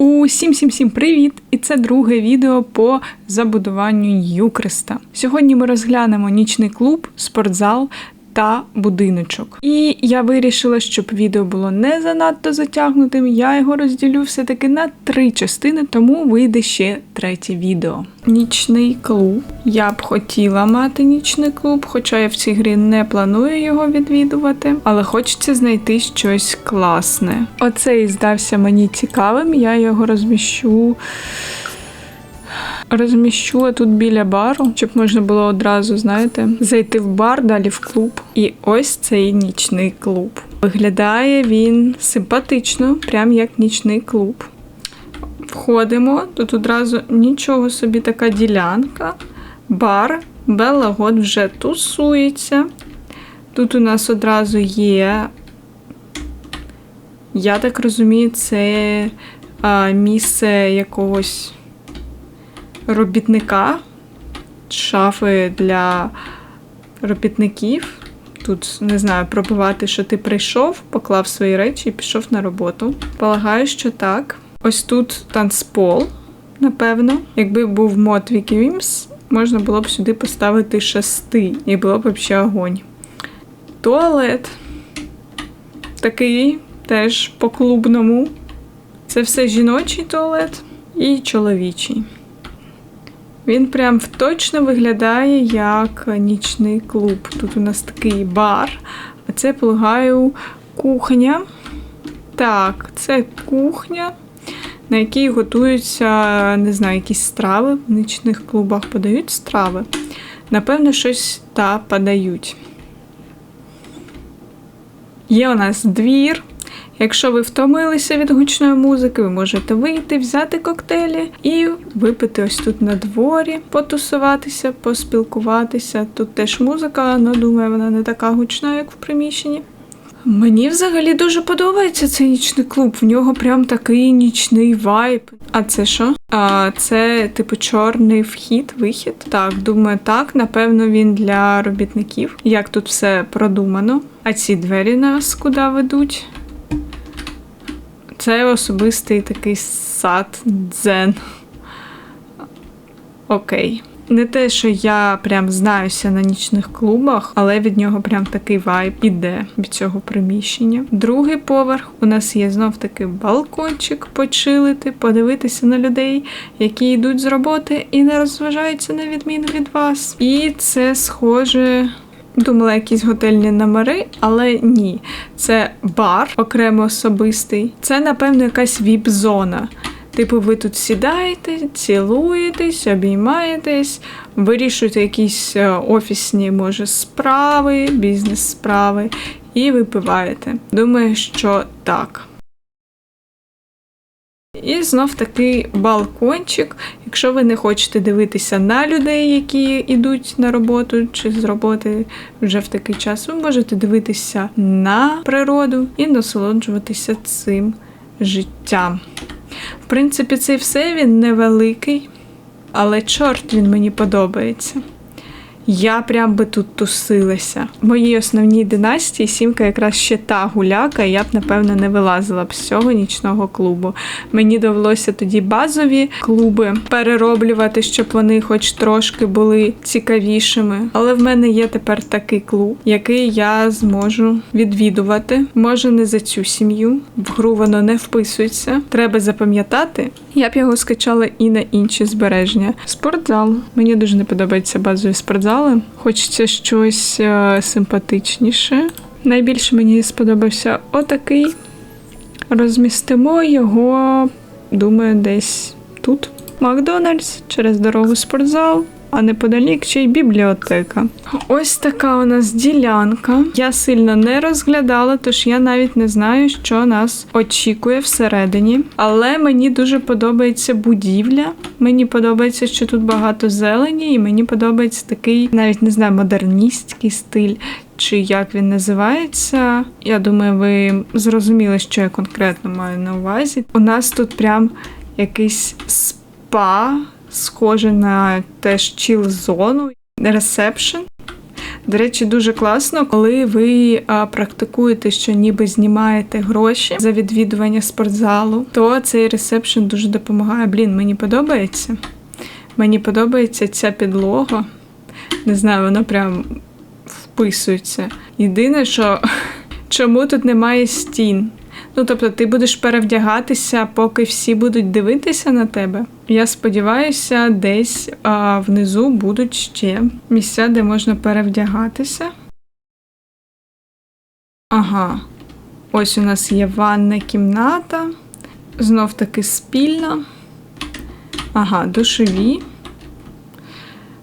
Усім всім всім привіт! І це друге відео по забудуванню Юкреста. Сьогодні ми розглянемо нічний клуб, спортзал та будиночок. І я вирішила, щоб відео було не занадто затягнутим. Я його розділю все-таки на три частини, тому вийде ще третє відео. Нічний клуб. Я б хотіла мати нічний клуб, хоча я в цій грі не планую його відвідувати, але хочеться знайти щось класне. Оцей здався мені цікавим, я його розміщу. Розміщу тут біля бару, щоб можна було одразу, знаєте, зайти в бар, далі в клуб. І ось цей нічний клуб. Виглядає він симпатично, прям як нічний клуб. Входимо, тут одразу нічого собі така ділянка. Бар, Белла вже тусується. Тут у нас одразу є, я так розумію, це а, місце якогось робітника, шафи для робітників. Тут не знаю, пробувати, що ти прийшов, поклав свої речі і пішов на роботу. Полагаю, що так. Ось тут танцпол, напевно. Якби був мод Wikivimps, можна було б сюди поставити шести, і було б взагалі огонь. Туалет. Такий теж по-клубному. Це все жіночий туалет і чоловічий. Він прям точно виглядає як нічний клуб. Тут у нас такий бар, а це, полагаю, кухня. Так, це кухня, на якій готуються, не знаю, якісь страви. В нічних клубах подають страви. Напевно, щось та подають. Є у нас двір. Якщо ви втомилися від гучної музики, ви можете вийти, взяти коктейлі і випити ось тут на дворі, потусуватися, поспілкуватися. Тут теж музика, але думаю, вона не така гучна, як в приміщенні. Мені взагалі дуже подобається цей нічний клуб. В нього прям такий нічний вайб. А це що? А це типу чорний вхід, вихід. Так, думаю, так. Напевно, він для робітників. Як тут все продумано. А ці двері нас куди ведуть? Це особистий такий сад дзен. Окей. Не те, що я прям знаюся на нічних клубах, але від нього прям такий вайб іде від цього приміщення. Другий поверх у нас є знов таки балкончик почилити, подивитися на людей, які йдуть з роботи і не розважаються на відміну від вас. І це схоже. Думала, якісь готельні номери, але ні. Це бар окремо особистий. Це, напевно, якась віп-зона. Типу, ви тут сідаєте, цілуєтесь, обіймаєтесь, вирішуєте якісь е, офісні, може, справи, бізнес-справи, і випиваєте. Думаю, що так. І знов такий балкончик. Якщо ви не хочете дивитися на людей, які йдуть на роботу чи з роботи вже в такий час, ви можете дивитися на природу і насолоджуватися цим життям. В принципі, це все він невеликий, але чорт він мені подобається. Я прям би тут тусилася. В моїй основній династії сімка якраз ще та гуляка, і я б, напевно, не вилазила б з цього нічного клубу. Мені довелося тоді базові клуби перероблювати, щоб вони хоч трошки були цікавішими. Але в мене є тепер такий клуб, який я зможу відвідувати. Може, не за цю сім'ю. В гру воно не вписується. Треба запам'ятати. Я б його скачала і на інші збереження. Спортзал. Мені дуже не подобається базові спортзали. Хочеться щось е, симпатичніше. Найбільше мені сподобався отакий. Розмістимо його, думаю, десь тут. Макдональдс через дорогу спортзал. А неподалік ще й бібліотека. Ось така у нас ділянка. Я сильно не розглядала, тож я навіть не знаю, що нас очікує всередині. Але мені дуже подобається будівля. Мені подобається, що тут багато зелені, і мені подобається такий, навіть не знаю, модерністський стиль. Чи як він називається? Я думаю, ви зрозуміли, що я конкретно маю на увазі. У нас тут прям якийсь спа схоже на теж чіл-зону, ресепшн. До речі, дуже класно, коли ви практикуєте, що ніби знімаєте гроші за відвідування спортзалу, то цей ресепшн дуже допомагає. Блін, мені подобається. Мені подобається ця підлога. Не знаю, вона прям вписується. Єдине, що чому тут немає стін? Ну, тобто, ти будеш перевдягатися, поки всі будуть дивитися на тебе. Я сподіваюся, десь а, внизу будуть ще місця, де можна перевдягатися. Ага. Ось у нас є ванна кімната. Знов таки спільна. Ага, душові.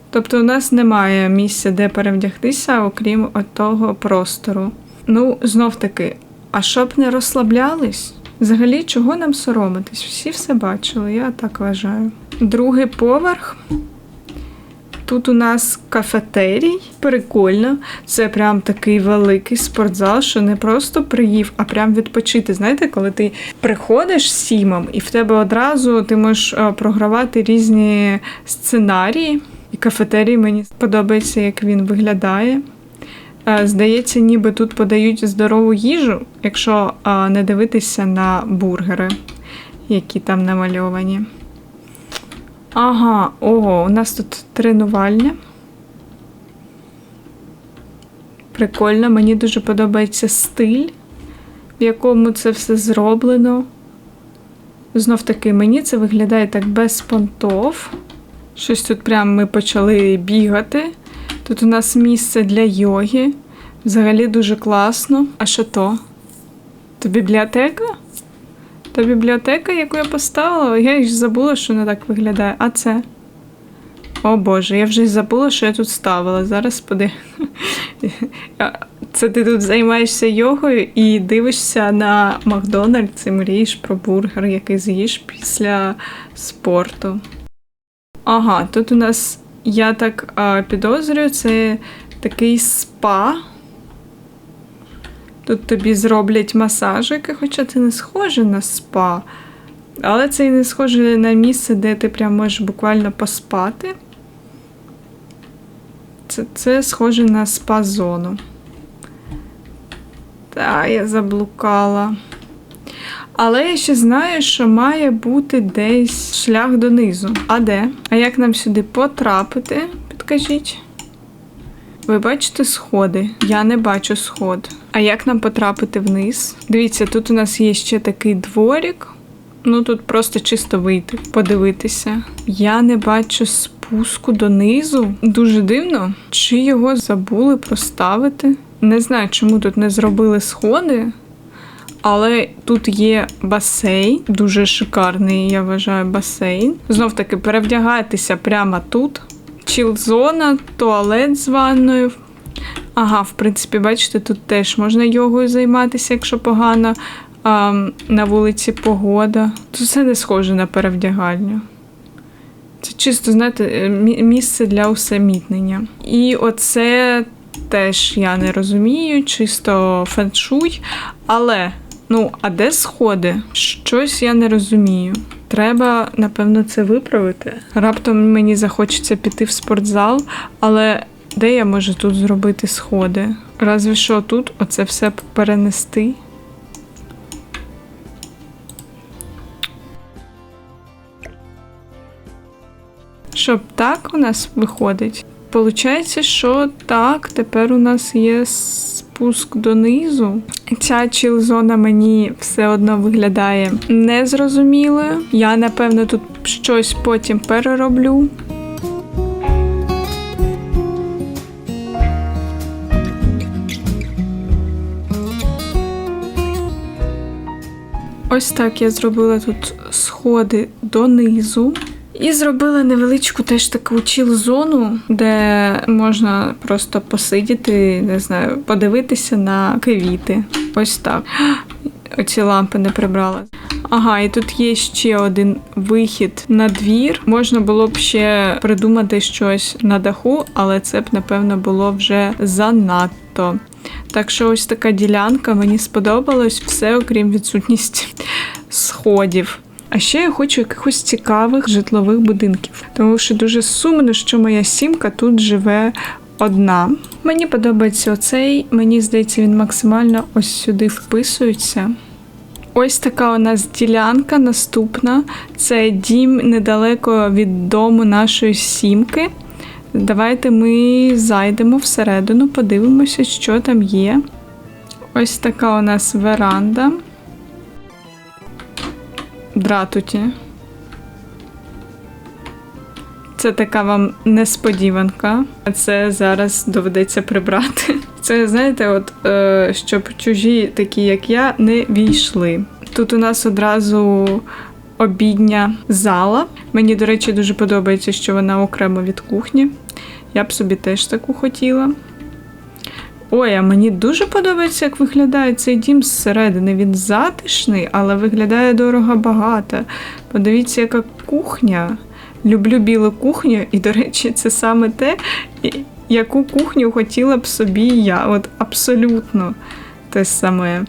Тобто у нас немає місця, де перевдягтися, окрім того простору. Ну, знов таки, а щоб не розслаблялись? Взагалі, чого нам соромитись? Всі все бачили, я так вважаю. Другий поверх. Тут у нас кафетерій. Прикольно. Це прям такий великий спортзал, що не просто приїв, а прям відпочити. Знаєте, коли ти приходиш з сімом, і в тебе одразу ти можеш е, програвати різні сценарії. І кафетерій мені подобається, як він виглядає. Е, Здається, ніби тут подають здорову їжу, якщо е, не дивитися на бургери, які там намальовані. Ага, ого, у нас тут тренувальня. Прикольно, мені дуже подобається стиль, в якому це все зроблено. Знов таки, мені це виглядає так без понтов. Щось тут прям ми почали бігати. Тут у нас місце для йоги. Взагалі дуже класно. А що то? То бібліотека? То бібліотека, яку я поставила, я ж забула, що вона так виглядає. А це? О Боже, я вже й забула, що я тут ставила. Зараз поди. Це ти тут займаєшся йогою і дивишся на Макдональдс і мрієш про бургер, який з'їш після спорту. Ага, тут у нас, я так а, підозрюю, це такий спа. Тут тобі зроблять масажики, хоча це не схоже на спа. Але це і не схоже на місце, де ти прям можеш буквально поспати. Це, це схоже на спа-зону. Та, я заблукала. Але я ще знаю, що має бути десь шлях донизу. А де? А як нам сюди потрапити? Підкажіть. Ви бачите сходи? Я не бачу сход. А як нам потрапити вниз? Дивіться, тут у нас є ще такий дворік. Ну тут просто чисто вийти, подивитися. Я не бачу спуску донизу. Дуже дивно. Чи його забули проставити? Не знаю, чому тут не зробили сходи. Але тут є басейн, дуже шикарний, я вважаю, басейн. Знов таки перевдягайтеся прямо тут. Чіл-зона, туалет з ванною. Ага, в принципі, бачите, тут теж можна йогою займатися, якщо погано а, на вулиці погода. Тут все не схоже на перевдягальню. Це чисто, знаєте, місце для усамітнення. І оце теж я не розумію, чисто феншуй. Але, ну, а де сходи? Щось я не розумію. Треба, напевно, це виправити. Раптом мені захочеться піти в спортзал, але де я можу тут зробити сходи? Разве що тут оце все перенести? Щоб так у нас виходить. Получається, що так, тепер у нас є спуск донизу. Ця чіл-зона мені все одно виглядає незрозумілою. Я, напевно, тут щось потім перероблю. Ось так я зробила тут сходи донизу. І зробила невеличку теж таку чіл-зону, де можна просто посидіти, не знаю, подивитися на квіти. Ось так. Оці лампи не прибрала. Ага, і тут є ще один вихід на двір. Можна було б ще придумати щось на даху, але це б, напевно, було вже занадто. Так що ось така ділянка мені сподобалось, все окрім відсутності сходів. А ще я хочу якихось цікавих житлових будинків, тому що дуже сумно, що моя сімка тут живе одна. Мені подобається оцей. Мені здається, він максимально ось сюди вписується. Ось така у нас ділянка наступна. Це дім недалеко від дому нашої сімки. Давайте ми зайдемо всередину, подивимося, що там є. Ось така у нас веранда. Дратуті. Це така вам несподіванка. Це зараз доведеться прибрати. Це, знаєте, от е, щоб чужі, такі як я, не війшли. Тут у нас одразу обідня зала. Мені, до речі, дуже подобається, що вона окремо від кухні. Я б собі теж таку хотіла. Ой, а мені дуже подобається, як виглядає цей дім зсередини. Він затишний, але виглядає дорого багато. Подивіться, яка кухня. Люблю білу кухню, і, до речі, це саме те, яку кухню хотіла б собі я. От абсолютно те саме.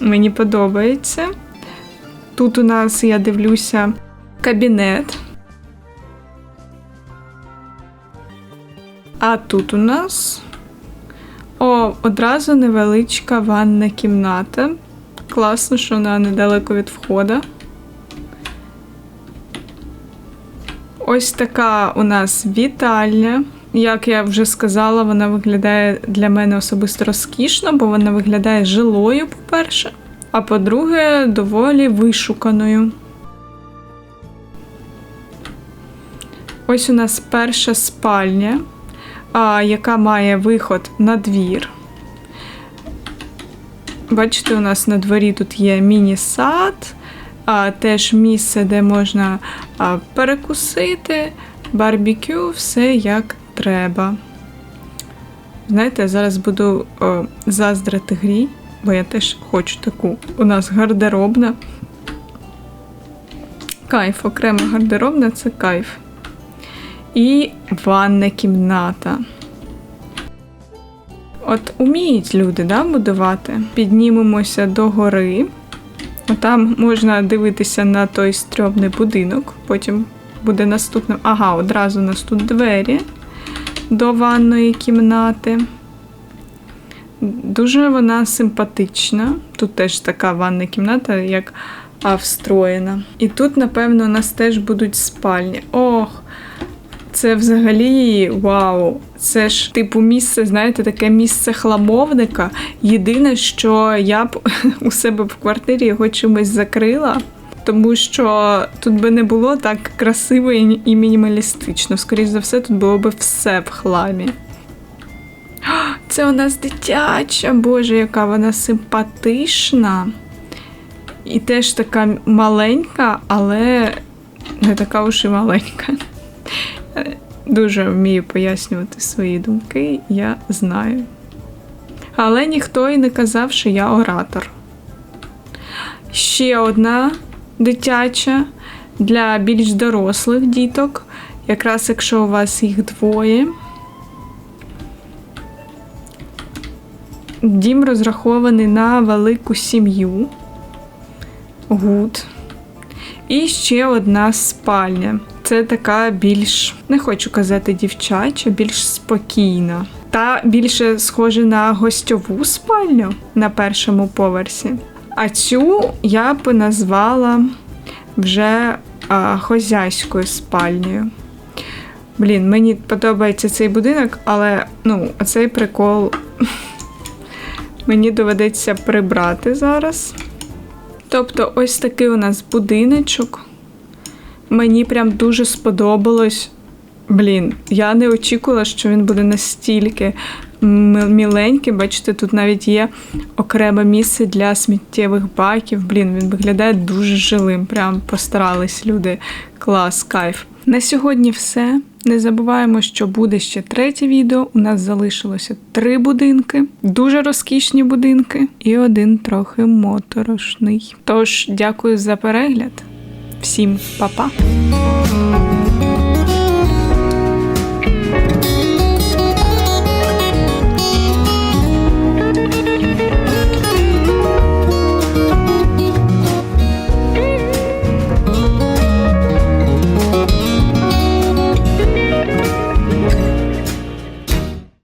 Мені подобається. Тут у нас, я дивлюся, кабінет. А тут у нас о, одразу невеличка ванна кімната. Класно, що вона недалеко від входу. Ось така у нас вітальня. Як я вже сказала, вона виглядає для мене особисто розкішно, бо вона виглядає жилою, по-перше, а по-друге, доволі вишуканою. Ось у нас перша спальня, яка має виход на двір. Бачите, у нас на дворі тут є міні-сад, а, теж місце, де можна перекусити, барбекю, все як треба. Знаєте, я зараз буду о, заздрити грі, бо я теж хочу таку. У нас гардеробна. Кайф, окрема гардеробна це кайф. І ванна кімната. От уміють люди да, будувати. Піднімемося до гори. Там можна дивитися на той стрьомний будинок. Потім буде наступним. Ага, одразу у нас тут двері до ванної кімнати. Дуже вона симпатична. Тут теж така ванна кімната, як а, встроєна. І тут, напевно, у нас теж будуть спальні. Ох, це взагалі вау. Це ж типу місце, знаєте, таке місце хламовника. Єдине, що я б у себе в квартирі його чимось закрила. Тому що тут би не було так красиво і мінімалістично. Скоріше за все, тут було би все в хламі. Це у нас дитяча, боже, яка вона симпатична. І теж така маленька, але не така уж і маленька. Дуже вмію пояснювати свої думки, я знаю. Але ніхто і не казав, що я оратор. Ще одна дитяча для більш дорослих діток, якраз якщо у вас їх двоє. Дім розрахований на велику сім'ю. Гуд. І ще одна спальня. Це така більш, не хочу казати дівчача, більш спокійна. Та більше схожа на гостьову спальню на першому поверсі. А цю я б назвала вже а, хозяйською спальнею. Блін, мені подобається цей будинок, але ну, оцей прикол мені доведеться прибрати зараз. Тобто, ось такий у нас будиночок. Мені прям дуже сподобалось. Блін, я не очікувала, що він буде настільки міленький. Бачите, тут навіть є окреме місце для сміттєвих баків. Блін, він виглядає дуже жилим. Прям постарались люди. Клас, кайф. На сьогодні все. Не забуваємо, що буде ще третє відео. У нас залишилося три будинки, дуже розкішні будинки, і один трохи моторошний. Тож, дякую за перегляд. Всім па-па!